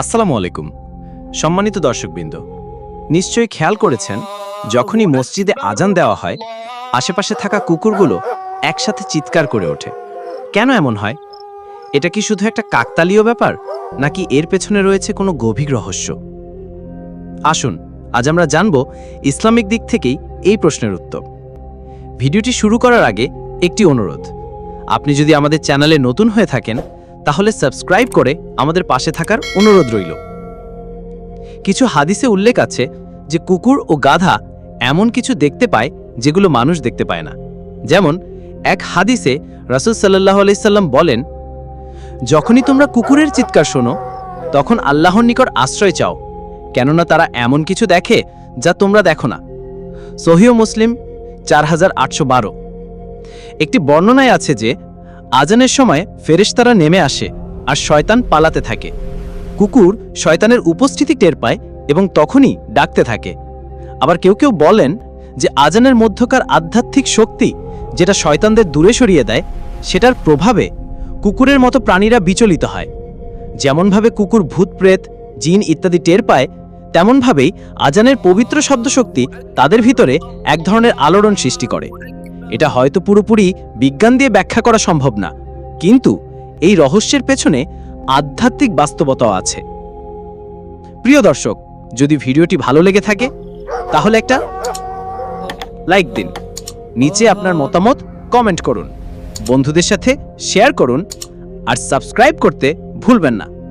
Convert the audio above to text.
আসসালামু আলাইকুম। সম্মানিত দর্শকবৃন্দ, নিশ্চয়ই খেয়াল করেছেন, যখনই মসজিদে আজান দেওয়া হয়, আশেপাশে থাকা কুকুরগুলো একসাথে চিৎকার করে ওঠে। কেন এমন হয়? এটা কি শুধু একটা কাকতালীয় ব্যাপার, নাকি এর পেছনে রয়েছে কোনো গভীর রহস্য? আসুন, আজ আমরা জানব ইসলামিক দিক থেকেই এই প্রশ্নের উত্তর। ভিডিওটি শুরু করার আগে একটি অনুরোধ, আপনি যদি আমাদের চ্যানেলে নতুন হয়ে থাকেন তাহলে সাবস্ক্রাইব করে আমাদের পাশে থাকার অনুরোধ রইল। কিছু হাদিসে উল্লেখ আছে যে কুকুর ও গাধা এমন কিছু দেখতে পায় যেগুলো মানুষ দেখতে পায় না। যেমন, এক হাদিসে রাসুল সাল্লাহ আলাইসাল্লাম বলেন, যখনই তোমরা কুকুরের চিৎকার শোনো, তখন আল্লাহর নিকট আশ্রয় চাও, কেননা তারা এমন কিছু দেখে যা তোমরা দেখো না। সহিও মুসলিম চার হাজার আটশো বারো। একটি বর্ণনায় আছে যে আজানের সময় ফেরেশতারা নেমে আসে আর শয়তান পালাতে থাকে। কুকুর শয়তানের উপস্থিতি টের পায় এবং তখনই ডাকতে থাকে। আবার কেউ কেউ বলেন যে আজানের মধ্যকার আধ্যাত্মিক শক্তি যেটা শয়তানদের দূরে সরিয়ে দেয়, সেটার প্রভাবে কুকুরের মতো প্রাণীরা বিচলিত হয়। যেমনভাবে কুকুর ভূত, প্রেত, জিন ইত্যাদি টের পায়, তেমনভাবেই আজানের পবিত্র শব্দশক্তি তাদের ভিতরে এক ধরনের আলোড়ন সৃষ্টি করে। এটা হয়তো পুরোপুরি বিজ্ঞান দিয়ে ব্যাখ্যা করা সম্ভব না। কিন্তু এই রহস্যের পেছনে আধ্যাত্মিক বাস্তবতাও আছে। প্রিয় দর্শক, যদি ভিডিওটি ভালো লেগে থাকে, তাহলে একটা লাইক দিন। নিচে আপনার মতামত কমেন্ট করুন। বন্ধুদের সাথে শেয়ার করুন আর সাবস্ক্রাইব করতে ভুলবেন না।